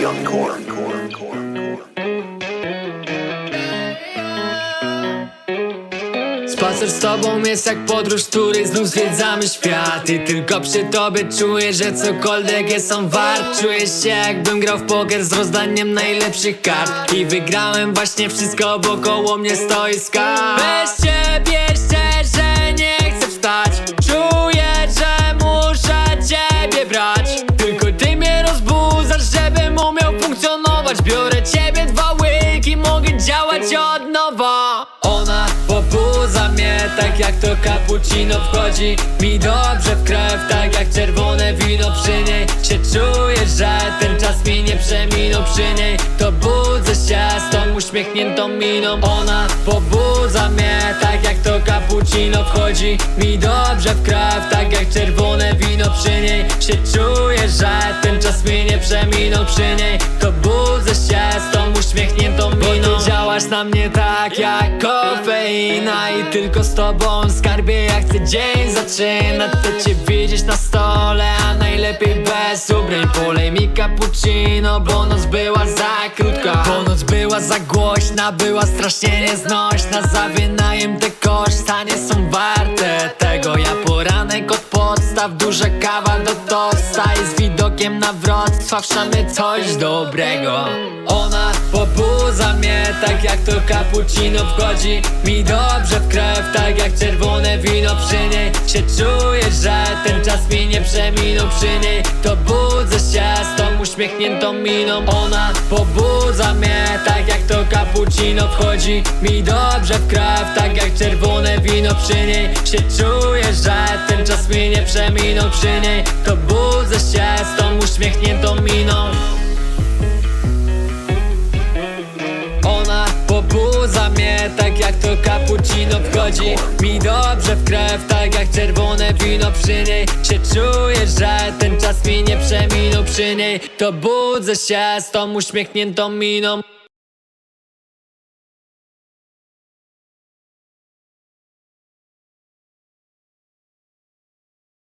Young Corn. Spacer z tobą jest jak podróż, w znów zwiedzamy świat. I tylko przy tobie czuję, że cokolwiek jest on wart. Czuję się jakbym grał w poker z rozdaniem najlepszych kart. I wygrałem właśnie wszystko, bo koło mnie stoi skarb. Weźcie Biorę ciebie dwa łyki, mogę działać od nowa. Ona pobudza mnie, tak jak to cappuccino wchodzi Mi dobrze w krew, tak jak czerwone wino. Przy niej Się czuję, że ten czas mi nie przeminął. Przy niej To budzę się z tą uśmiechniętą miną. Ona pobudza mnie, tak jak to cappuccino wchodzi Mi dobrze w krew, tak jak czerwone wino. Przy niej Się czuję, że ten czas mi nie przeminął. Przy niej Na mnie tak jak kofeina I tylko z tobą skarbie jak chcę dzień zaczynać To cię widzieć na stole, a najlepiej bez ubrań. Polej mi cappuccino, bo noc była za krótka. Bo noc była za głośna, była strasznie nieznośna. Za wynajem te koszta nie są warte tego. Ja poranek od podstaw, duża kawa widokiem na Wrocław szamy coś dobrego. Ona pobudza mnie, tak jak to cappuccino wchodzi Mi dobrze w krew, tak jak czerwone wino. Przy niej Się czuję, że ten czas mi nie przeminął. Przy niej To budzę się z tą uśmiechniętą miną. Ona pobudza mnie, tak jak to cappuccino wchodzi Mi dobrze w krew, tak jak czerwone wino. Przy niej Się czuję, że ten czas mi nie przeminął. Przy niej To budzę uśmiechniętą miną. Ona pobudza mnie, tak jak to cappuccino wchodzi Mi dobrze w krew, tak jak czerwone wino. Przy niej Się czuję, że ten czas mi nie przeminął. Przy niej To budzę się z tą uśmiechniętą miną